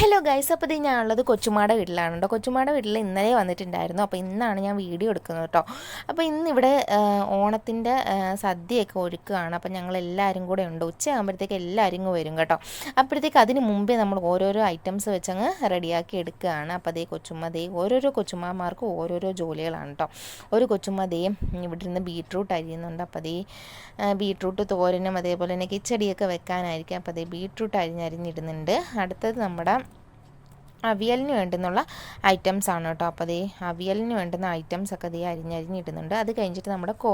Hello guys അപ്പോൾ ഇത് ഞാനുള്ളത് കൊച്ചുമാടെ വീട്ടിലാണ് കേട്ടോ കൊച്ചുമാടെ വീട്ടിൽ ഇന്നലെ വന്നിട്ടുണ്ടായിരുന്നു. അപ്പോൾ ഇന്നാണ് ഞാൻ വീഡിയോ എടുക്കുന്നത് കേട്ടോ. അപ്പോൾ ഇന്നിവിടെ ഓണത്തിന്റെ സദ്യയൊക്കെ ഒരുക്കുകയാണ്. അപ്പോൾ ഞങ്ങൾ എല്ലാവരും കൂടെ ഉണ്ട്. ഉച്ചയാകുമ്പോഴത്തേക്ക് എല്ലാവരും വരും കേട്ടോ. അപ്പോഴത്തേക്ക് അതിന് മുമ്പേ നമ്മൾ ഓരോരോ ഐറ്റംസ് വെച്ചങ്ങ് റെഡിയാക്കി എടുക്കുകയാണ്. അപ്പോൾ അതേ കൊച്ചുമ്മ ദേ ഓരോരോ കൊച്ചുമ്മമാർക്കും ഓരോരോ ജോലികളാണ് കേട്ടോ. ഒരു കൊച്ചുമ്മ ഇവിടെ ഇരുന്ന് ബീട്രൂട്ട് അരിയുന്നുണ്ട്. അപ്പോൾ അതേ ബീട്രൂട്ട് തോരനും അതേപോലെ തന്നെ കിച്ചടിയൊക്കെ വെക്കാനായിരിക്കും. അപ്പോൾ അതേ ബീട്രൂട്ട് അരിഞ്ഞരിഞ്ഞിടുന്നുണ്ട്. അടുത്തത് നമ്മുടെ അവിയലിന് വേണ്ടുന്നുള്ള ഐറ്റംസ് ആണ് കേട്ടോ. അപ്പോൾ അതേ അവിയലിന് വേണ്ടുന്ന ഐറ്റംസ് ഒക്കെ ദേ അരിഞ്ഞരിഞ്ഞിടുന്നുണ്ട് അത് കഴിഞ്ഞിട്ട് നമ്മുടെ കോ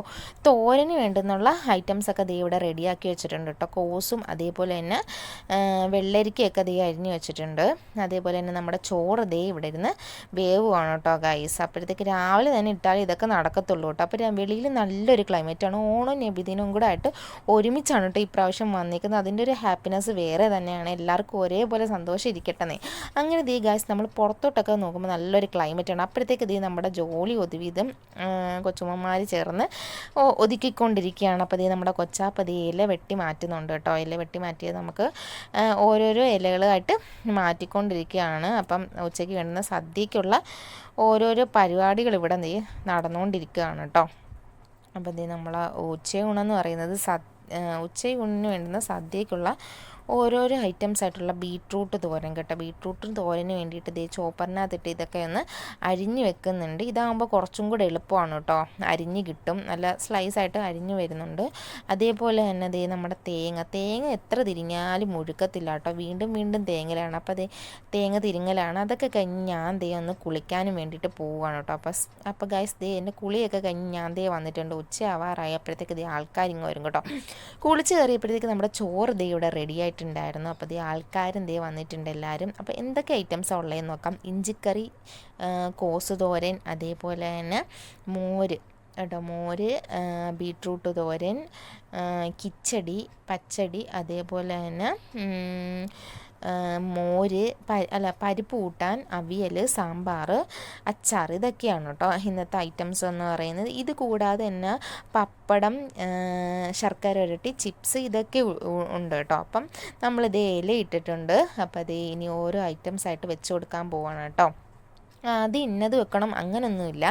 തോരന് വേണ്ടുന്നുള്ള ഐറ്റംസ് ഒക്കെ ദേ ഇവിടെ റെഡിയാക്കി വെച്ചിട്ടുണ്ട് കേട്ടോ. കോസും അതേപോലെ തന്നെ വെള്ളരിക്കയൊക്കെ ദേ അരിഞ്ഞു വെച്ചിട്ടുണ്ട്. അതേപോലെ തന്നെ നമ്മുടെ ചോറ് ദേ ഇവിടെ ഇരുന്ന് വേവുമാണ് കേട്ടോ ഗൈസ് അപ്പോഴത്തേക്ക് രാവിലെ തന്നെ ഇട്ടാൽ ഇതൊക്കെ നടക്കത്തുള്ളൂ കേട്ടോ. അപ്പോൾ വെളിയിൽ നല്ലൊരു ക്ലൈമറ്റാണ് ഓണവും നബിദിനവും കൂടെ ആയിട്ട് ഒരുമിച്ചാണ് കേട്ടോ ഇപ്രാവശ്യം വന്നിരിക്കുന്നത് അതിന്റെ ഒരു ഹാപ്പിനെസ് വേറെ തന്നെയാണ്. എല്ലാവർക്കും ഒരേപോലെ സന്തോഷം ഇരിക്കട്ടെ അങ്ങനെ ദേ ഗായ്സ് നമ്മൾ പുറത്തോട്ടൊക്കെ നോക്കുമ്പോൾ നല്ലൊരു ക്ലൈമറ്റാണ് അപ്പോഴത്തേക്ക് ദേ നമ്മുടെ ജോലി ഒതുവിധം കൊച്ചുമ്മമാർ ചേർന്ന് ഒതുക്കിക്കൊണ്ടിരിക്കുകയാണ്. അപ്പോൾ ദേ നമ്മുടെ കൊച്ചാപ്പതി ഇല വെട്ടി മാറ്റുന്നുണ്ട് കേട്ടോ. ഇല വെട്ടി മാറ്റിയത് നമുക്ക് ഓരോരോ ഇലകളായിട്ട് മാറ്റിക്കൊണ്ടിരിക്കുകയാണ്. അപ്പം ഉച്ചയ്ക്ക് വേണ്ടുന്ന സദ്യക്കുള്ള ഓരോരോ പരിപാടികൾ ഇവിടെ നീ നടന്നുകൊണ്ടിരിക്കുകയാണ് കേട്ടോ. അപ്പം ദേ നമ്മൾ ഉച്ചയൂണെന്ന് പറയുന്നത് സദ് ഉച്ചയൂണിന് വേണ്ടുന്ന സദ്യക്കുള്ള ഓരോരോ ഐറ്റംസ് ആയിട്ടുള്ള ബീട്രൂട്ട് തോരൻ കേട്ടോ. ബീട്രൂട്ട് തോരന് വേണ്ടിയിട്ട് ഇതേ ചോപ്പറിനകത്തിട്ട് ഇതൊക്കെ ഒന്ന് അരിഞ്ഞ് വെക്കുന്നുണ്ട്. ഇതാകുമ്പോൾ കുറച്ചും കൂടെ എളുപ്പമാണ് കേട്ടോ. അരിഞ്ഞ് കിട്ടും. നല്ല സ്ലൈസ് ആയിട്ട് അരിഞ്ഞ് വരുന്നുണ്ട്. അതേപോലെ തന്നെ ദേ നമ്മുടെ തേങ്ങ. തേങ്ങ എത്ര തിരിഞ്ഞാലും മുഴുക്കത്തില്ല കേട്ടോ. വീണ്ടും വീണ്ടും തേങ്ങലാണ്. അപ്പോൾ അതേ തേങ്ങ തിരിങ്ങലാണ്. അതൊക്കെ കഴിഞ്ഞ് ഞാൻ ദേ ഒന്ന് കുളിക്കാനും വേണ്ടിയിട്ട് പോവുകയാണ് കേട്ടോ. അപ്പോൾ അപ്പോൾ ഗൈസ് ദേ എന്റെ കുളിയൊക്കെ കഴിഞ്ഞ് ഞാൻ ദേ വന്നിട്ടുണ്ട്. ഉച്ച ആവാറായപ്പോഴത്തേക്ക് ദേ ആൾക്കാരിങ്ങ് വരും കേട്ടോ. കുളിച്ച് കയറിയപ്പോഴത്തേക്ക് നമ്മുടെ ചോറ് ദേ ഇവിടെ റെഡി ആയിട്ടുണ്ടായിരുന്നു അപ്പോൾ ഈ ആൾക്കാരെന്തേ വന്നിട്ടുണ്ട് എല്ലാവരും അപ്പോൾ എന്തൊക്കെ ഐറ്റംസാണ് ഉള്ളതെന്ന് നോക്കാം. ഇഞ്ചിക്കറി കോസ് തോരൻ അതേപോലെ തന്നെ മോര്. കേട്ടോ മോര് ബീട്രൂട്ട് തോരൻ കിച്ചടി പച്ചടി അതേപോലെ തന്നെ മോര് അല്ല പരിപ്പ് കൂട്ടാൻ അവിയൽ സാമ്പാർ അച്ചാർ ഇതൊക്കെയാണ് കേട്ടോ ഇന്നത്തെ ഐറ്റംസ് എന്ന് പറയുന്നത്. ഇത് കൂടാതെ തന്നെ പപ്പടം ശർക്കര ഉരട്ടി ചിപ്സ് ഇതൊക്കെ ഉണ്ട് കേട്ടോ അപ്പം നമ്മളിത് ഇല ഇട്ടിട്ടുണ്ട്. അപ്പോൾ അത് ഇനി ഓരോ ഐറ്റംസ് ആയിട്ട് വെച്ച് കൊടുക്കാൻ പോവാണ് കേട്ടോ അത് ഇന്നത് വെക്കണം അങ്ങനൊന്നുമില്ല.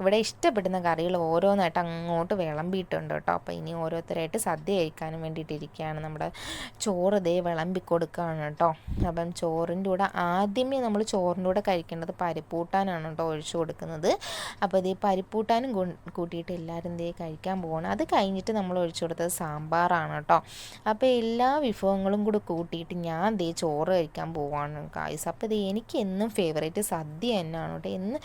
ഇവിടെ ഇഷ്ടപ്പെടുന്ന കറികൾ ഓരോന്നായിട്ട് അങ്ങോട്ട് വിളമ്പിയിട്ടുണ്ട് കേട്ടോ. അപ്പോൾ ഇനി ഓരോരുത്തരായിട്ട് സദ്യ കഴിക്കാനും വേണ്ടിയിട്ട് ഇരിക്കുകയാണ്. നമ്മുടെ ചോറ് ഇതേ വിളമ്പി കൊടുക്കുകയാണ് കേട്ടോ. അപ്പം ചോറിന്റെ കൂടെ ആദ്യമേ നമ്മൾ ചോറിന്റെ കൂടെ കഴിക്കേണ്ടത് പരിപ്പൂട്ടാനാണ് കേട്ടോ ഒഴിച്ചു കൊടുക്കുന്നത്. അപ്പോൾ ഇതേ പരിപ്പൂട്ടാനും കൂട്ടിയിട്ട് എല്ലാവരും ഇതേ കഴിക്കാൻ പോകണം അത് കഴിഞ്ഞിട്ട് നമ്മൾ ഒഴിച്ചു കൊടുത്തത് സാമ്പാറാണ് കേട്ടോ. അപ്പോൾ എല്ലാ വിഭവങ്ങളും കൂടെ കൂട്ടിയിട്ട് ഞാൻ ഇതേ ചോറ് കഴിക്കാൻ പോവാണ് കായ്സ് അപ്പോൾ ഇത് എനിക്ക് എന്നും ഫേവറേറ്റ് സദ്യ തന്നെ തന്നെയാണ് കേട്ടോ എന്ന്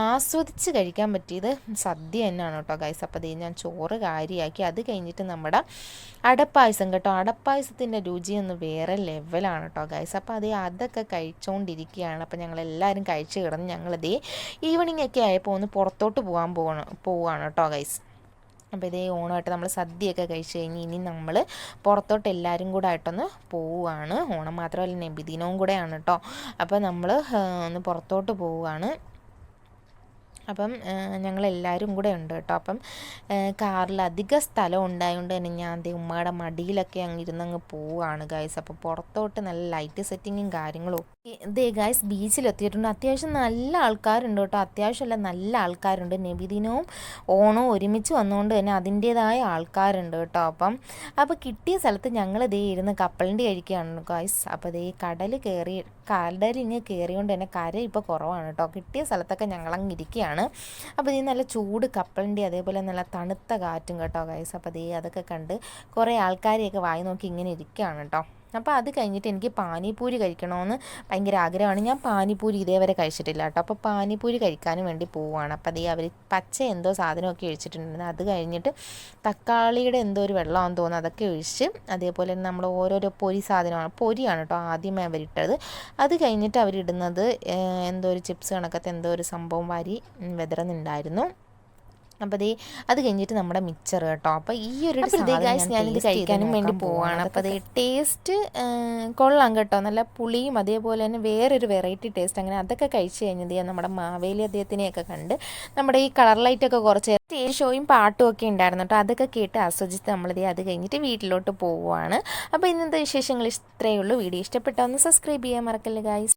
ആസ്വദിച്ച് കഴിക്കാൻ പറ്റിയത് സദ്യ തന്നെയാണ് കേട്ടോ ഗൈസ് അപ്പോൾ ഞാൻ ചോറ് കാര്യമാക്കി അത് കഴിഞ്ഞിട്ട് നമ്മുടെ അടപ്പായസം കേട്ടോ. അടപ്പായസത്തിന്റെ രുചി ഒന്ന് വേറെ ലെവലാണ് കേട്ടോ ഗൈസ് അപ്പോൾ അതേ അതൊക്കെ കഴിച്ചുകൊണ്ടിരിക്കുകയാണ് അപ്പോൾ ഞങ്ങൾ എല്ലാവരും കഴിച്ച് കിടന്ന് ഞങ്ങളിതേ ഈവനിങ് ഒക്കെ ആയപ്പോൾ ഒന്ന് പുറത്തോട്ട് പോകാൻ പോകണം പോവുകയാണ് കേട്ടോ ഗൈസ് അപ്പോൾ ഇതേ ഓണമായിട്ട് നമ്മൾ സദ്യയൊക്കെ കഴിച്ച് കഴിഞ്ഞ് ഇനി നമ്മൾ പുറത്തോട്ട് എല്ലാവരും കൂടെ ആയിട്ടൊന്ന് പോവുകയാണ്. ഓണം മാത്രമല്ല നബിദിനവും കൂടെയാണ് കേട്ടോ അപ്പോൾ നമ്മൾ ഒന്ന് പുറത്തോട്ട് പോവുകയാണ്. അപ്പം ഞങ്ങളെല്ലാവരും കൂടെ ഉണ്ട് കേട്ടോ അപ്പം കാറിൽ അധിക സ്ഥലം ഉണ്ടായതുകൊണ്ട് തന്നെ ഞാൻ ദേ ഉമ്മയുടെ മടിയിലൊക്കെ അങ്ങ് ഇരുന്ന് അങ്ങ് പോവുകയാണ് ഗൈസ് അപ്പോൾ പുറത്തോട്ട് നല്ല ലൈറ്റ് സെറ്റിങ്ങും കാര്യങ്ങളും ദേ ഗായ്സ് ബീച്ചിലെത്തിയിട്ടുണ്ട് അത്യാവശ്യം നല്ല ആൾക്കാരുണ്ട് കേട്ടോ. അത്യാവശ്യമല്ല നല്ല ആൾക്കാരുണ്ട്. നബിദിനവും ഓണവും ഒരുമിച്ച് വന്നുകൊണ്ട് തന്നെ അതിന്റേതായ ആൾക്കാരുണ്ട് കേട്ടോ. അപ്പം അപ്പോൾ കിട്ടിയ സ്ഥലത്ത് ഞങ്ങൾ ദേ ഇരുന്ന് കപ്പലിന്റെ കഴിക്കുകയാണ് ഗായ്സ് അപ്പോൾ ദേ കടൽ കയറി കടലിങ്ങ് കയറിയോണ്ട് തന്നെ കര ഇപ്പോൾ കുറവാണ് കേട്ടോ. കിട്ടിയ സ്ഥലത്തൊക്കെ ഞങ്ങളങ്ങ് ഇരിക്കുകയാണ്. അപ്പോൾ ഇത് നല്ല ചൂട് കപ്പലിന്റെ അതേപോലെ നല്ല തണുത്ത കാറ്റും കേട്ടോ ഗൈസ് അപ്പോൾ ദേ അതൊക്കെ കണ്ട് കുറേ ആൾക്കാരെയൊക്കെ വായി നോക്കി ഇങ്ങനെ ഇരിക്കുകയാണ് കേട്ടോ. അപ്പോൾ അത് കഴിഞ്ഞിട്ട് എനിക്ക് പാനിപൂരി കഴിക്കണമെന്ന് ഭയങ്കര ആഗ്രഹമാണ്. ഞാൻ പാനിപൂരി ഇതേവരെ കഴിച്ചിട്ടില്ല കേട്ടോ. അപ്പോൾ പാനിപൂരി കഴിക്കാനും വേണ്ടി പോവുകയാണ് അപ്പോൾ അതേ അവർ പച്ച എന്തോ സാധനമൊക്കെ ഒഴിച്ചിട്ടുണ്ടായിരുന്നു. അത് കഴിഞ്ഞിട്ട് തക്കാളിയുടെ എന്തോ ഒരു വെള്ളമാണെന്ന് തോന്നുന്നു. അതൊക്കെ ഒഴിച്ച് അതേപോലെ തന്നെ നമ്മൾ ഓരോരോ പൊരി സാധനമാണ്. പൊരിയാണ് കേട്ടോ ആദ്യമേ അവരിട്ടത്. അത് കഴിഞ്ഞിട്ട് അവരിടുന്നത് എന്തോ ഒരു ചിപ്സ് കണക്കത്തെ എന്തോ ഒരു സംഭവം വാരി വെതറുന്നുണ്ടായിരുന്നു. അപ്പോൾ അതേ അത് കഴിഞ്ഞിട്ട് നമ്മുടെ മിക്സർ കേട്ടോ. അപ്പോൾ ഈ ഒരു ഞാനിത് കഴിക്കാനും വേണ്ടി പോവാണ്. അപ്പോൾ അതേ ടേസ്റ്റ് കൊള്ളാം കേട്ടോ. നല്ല പുളിയും അതേപോലെ തന്നെ വേറൊരു വെറൈറ്റി ടേസ്റ്റ് അങ്ങനെ അതൊക്കെ കഴിച്ചു കഴിഞ്ഞത് നമ്മുടെ മാവേലി അദ്ദേഹത്തിനെയൊക്കെ കണ്ട് നമ്മുടെ ഈ കളർ ലൈറ്റ് ഒക്കെ കുറച്ച് സ്റ്റേജ് ഷോയും പാട്ടും ഒക്കെ ഉണ്ടായിരുന്നു കേട്ടോ. അതൊക്കെ കേട്ട് ആസ്വദിച്ച് നമ്മളിതേ അത് കഴിഞ്ഞിട്ട് വീട്ടിലോട്ട് പോവുകയാണ് അപ്പോൾ ഇന്നത്തെ വിശേഷങ്ങൾ ഇത്രയേ ഉള്ളൂ. വീഡിയോ ഇഷ്ടപ്പെട്ടോ ഒന്ന് സബ്സ്ക്രൈബ് ചെയ്യാൻ മറക്കല്ലേ ഗായ്സ്